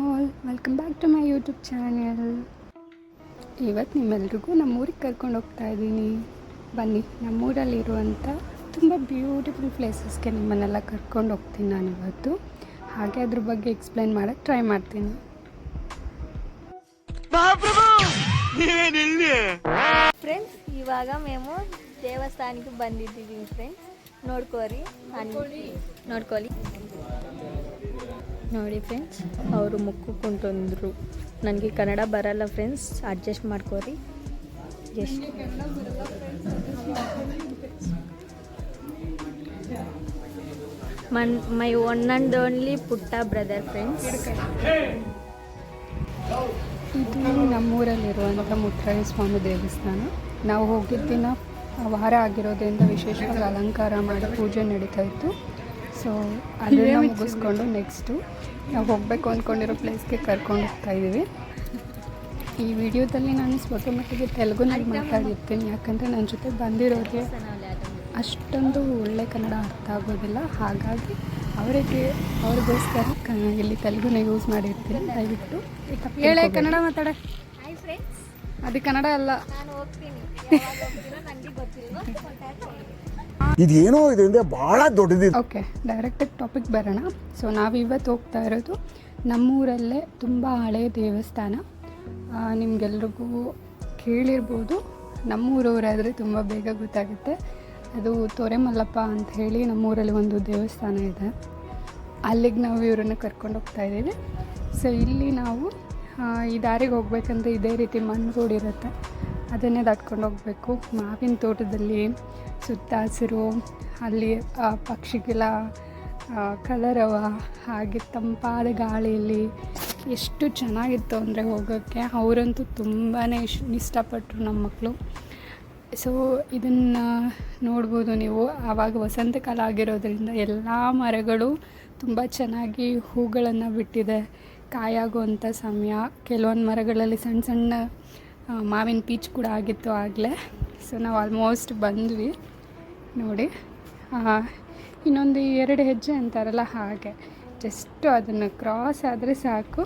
All welcome back to my YouTube channel ಇವತ್ತು ನಿಮ್ಮೆಲ್ರಿಗೂ ನಮ್ಮೂರಿಗೆ ಕರ್ಕೊಂಡು ಹೋಗ್ತಾ ಇದ್ದೀನಿ. ಬನ್ನಿ ನಮ್ಮೂರಲ್ಲಿರುವಂಥ ತುಂಬ ಬ್ಯೂಟಿಫುಲ್ ಪ್ಲೇಸಸ್ಗೆ ನಿಮ್ಮನ್ನೆಲ್ಲ ಕರ್ಕೊಂಡು ಹೋಗ್ತೀನಿ ನಾನು ಇವತ್ತು. ಹಾಗೆ ಅದ್ರ ಬಗ್ಗೆ ಎಕ್ಸ್ಪ್ಲೈನ್ ಮಾಡೋಕ್ಕೆ ಟ್ರೈ ಮಾಡ್ತೀನಿ. ಫ್ರೆಂಡ್ಸ್ ಇವಾಗ మేము ದೇವಸ್ಥಾನಕ್ಕೆ ಬಂದಿದ್ದೀವಿ ಫ್ರೆಂಡ್ಸ್ ನೋಡ್ಕೋರಿ ನೋಡ್ಕೊಳ್ಳಿ ನೋಡಿ ಫ್ರೆಂಡ್ಸ್ ಅವರು ಮುಕ್ಕು ಕುಂತಂದರು ನನಗೆ ಕನ್ನಡ ಬರಲ್ಲ ಫ್ರೆಂಡ್ಸ್ ಅಡ್ಜಸ್ಟ್ ಮಾಡ್ಕೋರಿ. ಎಷ್ಟು ಮನ್ ಮೈ ಒನ್ ಆ್ಯಂಡ್ ಓನ್ಲಿ ಪುಟ್ಟ ಬ್ರದರ್ ಫ್ರೆಂಡ್ಸ್ ಇದು ನಮ್ಮೂರಲ್ಲಿರುವಂಥ ಮುತ್ತರಾಯ ಸ್ವಾಮಿ ದೇವಸ್ಥಾನ. ನಾವು ಹೋಗಿದ್ದ ದಿನ ವಾರ ಆಗಿರೋದ್ರಿಂದ ವಿಶೇಷವಾಗಿ ಅಲಂಕಾರ ಮಾಡಿ ಪೂಜೆ ನಡೀತಾ ಇತ್ತು. ಸೊ ಅಲ್ಲೇ ಮುಗಿಸ್ಕೊಂಡು ನೆಕ್ಸ್ಟು ನಾವು ಹೋಗಬೇಕು ಅಂದ್ಕೊಂಡಿರೋ ಪ್ಲೇಸ್ಗೆ ಕರ್ಕೊಂಡು ಹೋಗ್ತಾ ಇದ್ದೀವಿ ಈ ವಿಡಿಯೋದಲ್ಲಿ ನಾನು ಸ್ವಲ್ಪ ಮಟ್ಟಿಗೆ ತೆಲುಗುನಲ್ಲಿ ಮಾತಾಡಿರ್ತೀನಿ ಯಾಕಂದರೆ ನನ್ನ ಜೊತೆ ಬಂದಿರೋರಿಗೆ ಅಷ್ಟೊಂದು ಒಳ್ಳೆ ಕನ್ನಡ ಅರ್ಥ ಆಗೋದಿಲ್ಲ. ಹಾಗಾಗಿ ಅವರಿಗೆ ಅವ್ರಿಗೋಸ್ಕರ ಕ ಇಲ್ಲಿ ತೆಲುಗುನ ಯೂಸ್ ಮಾಡಿರ್ತೀನಿ. ದಯವಿಟ್ಟು ಹೇಳೇ ಕನ್ನಡ ಮಾತಾಡ. ಹಾಯ್ ಫ್ರೆಂಡ್ಸ್ ಅದು ಕನ್ನಡ ಅಲ್ಲ. ಇದೇನೋ ಇದೆ ಅಂದ್ರೆ ಬಹಳ ದೊಡ್ಡದಿದೆ. ಓಕೆ ಡೈರೆಕ್ಟಾಗಿ ಟಾಪಿಕ್ ಬರೋಣ. ಸೊ ನಾವು ಇವತ್ತು ಹೋಗ್ತಾ ಇರೋದು ನಮ್ಮೂರಲ್ಲೇ ತುಂಬ ಹಳೆಯ ದೇವಸ್ಥಾನ. ನಿಮ್ಗೆಲ್ರಿಗೂ ಕೇಳಿರ್ಬೋದು. ನಮ್ಮೂರವರಾದರೆ ತುಂಬ ಬೇಗ ಗೊತ್ತಾಗುತ್ತೆ. ಅದು ತೊರೆಮಲ್ಲಪ್ಪ ಅಂತ ಹೇಳಿ ನಮ್ಮೂರಲ್ಲಿ ಒಂದು ದೇವಸ್ಥಾನ ಇದೆ. ಅಲ್ಲಿಗೆ ನಾವು ಇವರನ್ನು ಕರ್ಕೊಂಡು ಹೋಗ್ತಾ ಇದ್ದೀವಿ. ಸೊ ಇಲ್ಲಿ ನಾವು ಈ ದಾರಿಗೆ ಹೋಗ್ಬೇಕಂದ್ರೆ ಇದೇ ರೀತಿ ಮಣ್ಣು ಕೂಡಿರುತ್ತೆ. ಅದನ್ನೇ ದಾಟ್ಕೊಂಡು ಹೋಗಬೇಕು. ಮಾವಿನ ತೋಟದಲ್ಲಿ ಸುತ್ತ ಹಸಿರು, ಅಲ್ಲಿ ಪಕ್ಷಿಗಳ ಕಲರವ, ಹಾಗೆ ತಂಪಾದ ಗಾಳಿಯಲ್ಲಿ ಎಷ್ಟು ಚೆನ್ನಾಗಿತ್ತು ಅಂದರೆ ಹೋಗೋಕ್ಕೆ. ಅವರಂತೂ ತುಂಬಾ ಇಷ್ಟ ಇಷ್ಟಪಟ್ಟರು ನಮ್ಮ ಮಕ್ಕಳು ಸೊ ಇದನ್ನು ನೋಡ್ಬೋದು ನೀವು. ಆವಾಗ ವಸಂತ ಕಾಲ ಆಗಿರೋದ್ರಿಂದ ಎಲ್ಲ ಮರಗಳು ತುಂಬ ಚೆನ್ನಾಗಿ ಹೂಗಳನ್ನು ಬಿಟ್ಟಿದೆ. ಕಾಯಾಗುವಂಥ ಸಮಯ. ಕೆಲವೊಂದು ಮರಗಳಲ್ಲಿ ಸಣ್ಣ ಸಣ್ಣ ಮಾವಿನ ಪೀಚ್ ಕೂಡ ಆಗಿತ್ತು ಆಗಲೇ. ಸೊ ನಾವು ಆಲ್ಮೋಸ್ಟ್ ಬಂದ್ವಿ. ನೋಡಿ. ಇನ್ನೊಂದು ಎರಡು ಹೆಜ್ಜೆ ಅಂತಾರಲ್ಲ ಹಾಗೆ. ಜಸ್ಟು ಅದನ್ನು ಕ್ರಾಸ್ ಆದರೆ ಸಾಕು.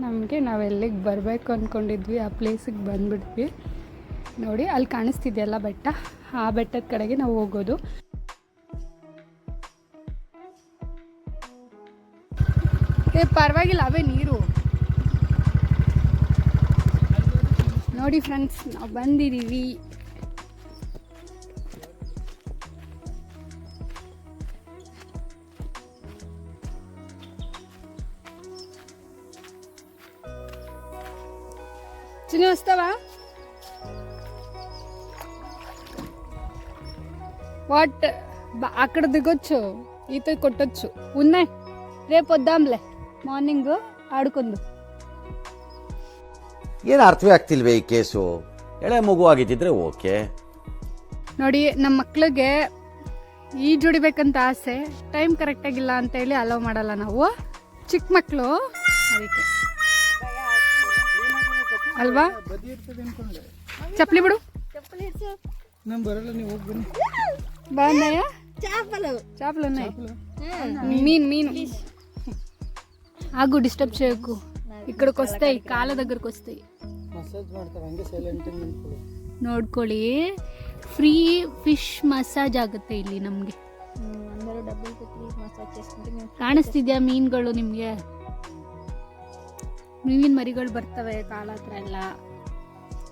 ನಮಗೆ ನಾವು ಎಲ್ಲಿಗೆ ಬರಬೇಕು ಅಂದ್ಕೊಂಡಿದ್ವಿ ಆ ಪ್ಲೇಸಿಗೆ ಬಂದುಬಿಟ್ವಿ ನೋಡಿ, ಅಲ್ಲಿ ಕಾಣಿಸ್ತಿದೆಯಲ್ಲ ಬೆಟ್ಟ? ಆ ಬೆಟ್ಟದ ಕಡೆಗೆ ನಾವು ಹೋಗೋದು. ಏ, ಪರವಾಗಿಲ್ಲ, ಅವೇ ನೀರು. ನೋಡಿ ಫ್ರೆಂಡ್ಸ್ ನಾವು ಬಂದಿದ್ದೀವಿ చిన్న వస్తావా వాట్ బ- అక్కడ దిగొచ్చు ఈత కొట్టొచ్చు ఉన్నాయి రేపు వద్దాంలే మార్నింగ్ ఆడుకుందు ಏನು ಅರ್ಥವೇ ಆಗ್ತಿಲ್ವೇ ಈ ಕೇಸು ಎಳೆ ಮಗು ಆಗಿದ್ದಿದ್ರೆ ಓಕೆ ನೋಡಿ ನಮ್ಮ ಮಕ್ಳಿಗೆ ಈಜು ಹೊಡಿಬೇಕಂತ ಆಸೆ ಟೈಮ್ ಕರೆಕ್ಟಾಗಿಲ್ಲ ಅಂತೇಳಿ ಅಲೋ ಮಾಡಲ್ಲ ನಾವು ಚಿಕ್ಕ ಮಕ್ಕಳು ಅದಕ್ಕೆ ಅಲ್ವಾ ಚಪ್ಪಲಿ ಬಿಡು చెప్పులు ఇచ్చు బాగున్నాయా చేపలు చేపలు ఉన్నాయి మీన్ మీన్ ఆగు డిస్టర్బ్ చేయకు ఇక్కడికి వస్తాయి కాళ్ళ దగ్గరకు వస్తాయి ನೋಡ್ಕೊಳ್ಳಿ ಫ್ರೀ ಫಿಶ್ ಮಸಾಜ್ ಆಗುತ್ತೆ ಇಲ್ಲಿ ನಮಗೆ అందరూ డబ్బులు పెట్టి మసాజ్ చేసుకుంటే మేము ಕಾಣಿಸ್ತಿದ್ಯಾ ಮೀನುಗಳು ನಿಮಗೆ ಮೀನಿನ ಮರಿಗಳು ಬರ್ತವೆ ಕಾಲ ಹತ್ರ ಎಲ್ಲ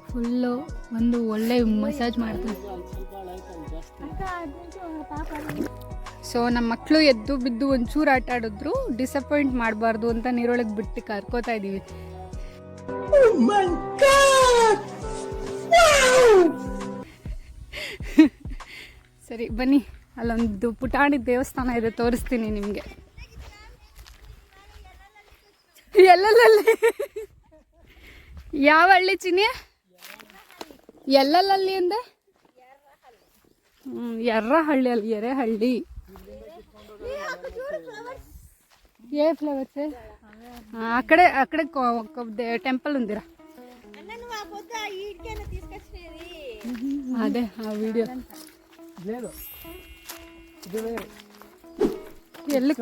ಫುಲ್ಲು ಒಂದು ಒಳ್ಳೆ ಮಸಾಜ್ ಮಾಡ್ತಾರೆ ಸೊ ನಮ್ಮ ಮಕ್ಕಳು ಎದ್ದು ಬಿದ್ದು ಒಂಚೂರು ಆಟ ಆಡಿದ್ರು ಡಿಸಪಾಯಿಂಟ್ ಮಾಡಬಾರ್ದು ಅಂತ ನೀರೊಳಗೆ ಬಿಟ್ಟು ಕರ್ಕೋತಾ ಇದ್ದೀವಿ ಸರಿ ಬನ್ನಿ. ಅಲ್ಲೊಂದು ಪುಟಾಣಿ ದೇವಸ್ಥಾನ ಇದೆ ತೋರಿಸ್ತೀನಿ ನಿಮಗೆ. ಎಲ್ಲಲ್ಲಿ ಯಾವ ಹಳ್ಳಿ ಚಿನಿ ಎಲ್ಲಲ್ಲಿ ಅಂದೆ? ಹ್ಞೂ ಎರ್ರ ಹಳ್ಳಿ ಅಲ್ಲಿ ಎರೆಹಳ್ಳಿ. ఏ ఫ్లవర్స్? అక్కడే అక్కడే టెంపుల్ ఉందిరా. అదే ఆ వీడియో. ఎల్లు